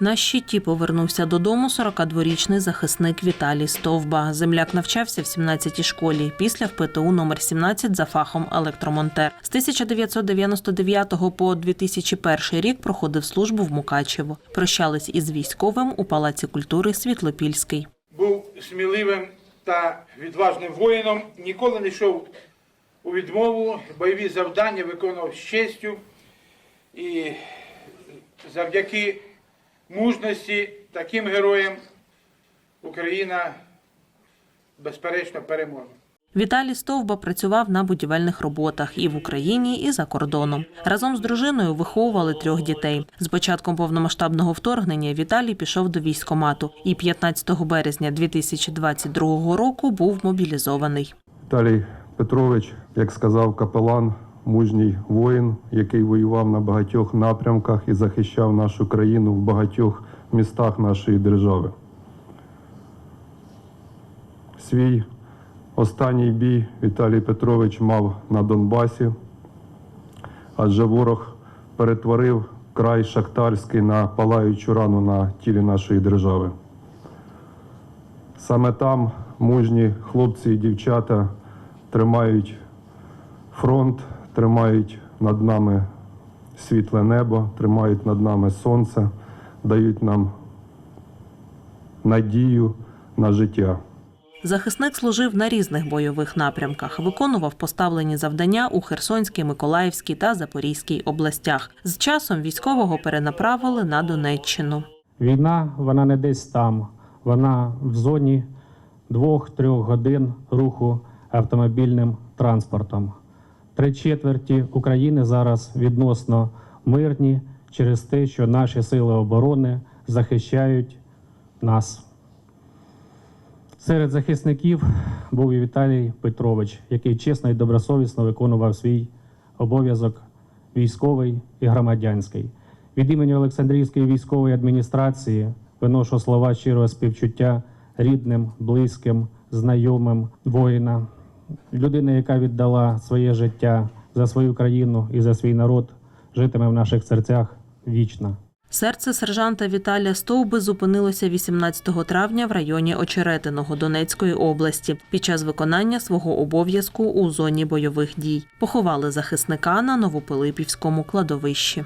На щиті повернувся додому 42-річний захисник Віталій Стовба. Земляк навчався в 17-й школі. Після в ПТУ номер 17 за фахом електромонтер. З 1999 по 2001 рік проходив службу в Мукачево. Прощались із військовим у Палаці культури Світлопільський. був сміливим та відважним воїном, ніколи не йшов у відмову, бойові завдання виконував з честю і завдяки мужності таким героям Україна безперечно переможе. Віталій Стовба працював на будівельних роботах і в Україні, і за кордоном. Разом з дружиною виховували трьох дітей. З початком повномасштабного вторгнення Віталій пішов до військкомату і 15 березня 2022 року був мобілізований. Віталій Петрович, як сказав капелан, мужній воїн, який воював на багатьох напрямках і захищав нашу країну в багатьох містах нашої держави. Свій останній бій Віталій Петрович мав на Донбасі, адже ворог перетворив край шахтарський на палаючу рану на тілі нашої держави. Саме там мужні хлопці і дівчата тримають фронт, тримають над нами світле небо, тримають над нами сонце, дають нам надію на життя. Захисник служив на різних бойових напрямках, виконував поставлені завдання у Херсонській, Миколаївській та Запорізькій областях. З часом військового перенаправили на Донеччину. Війна, вона не десь там, вона в зоні двох-трьох годин руху автомобільним транспортом. Три четверті України зараз відносно мирні через те, що наші сили оборони захищають нас. Серед захисників був і Віталій Петрович, який чесно і добросовісно виконував свій обов'язок військовий і громадянський. Від імені Олександрійської військової адміністрації виношу слова щирого співчуття рідним, близьким, знайомим воїна, людина, яка віддала своє життя за свою країну і за свій народ, житиме в наших серцях вічно. Серце сержанта Віталія Стовби зупинилося 18 травня в районі Очеретиного Донецької області під час виконання свого обов'язку у зоні бойових дій. Поховали захисника на Новопилипівському кладовищі.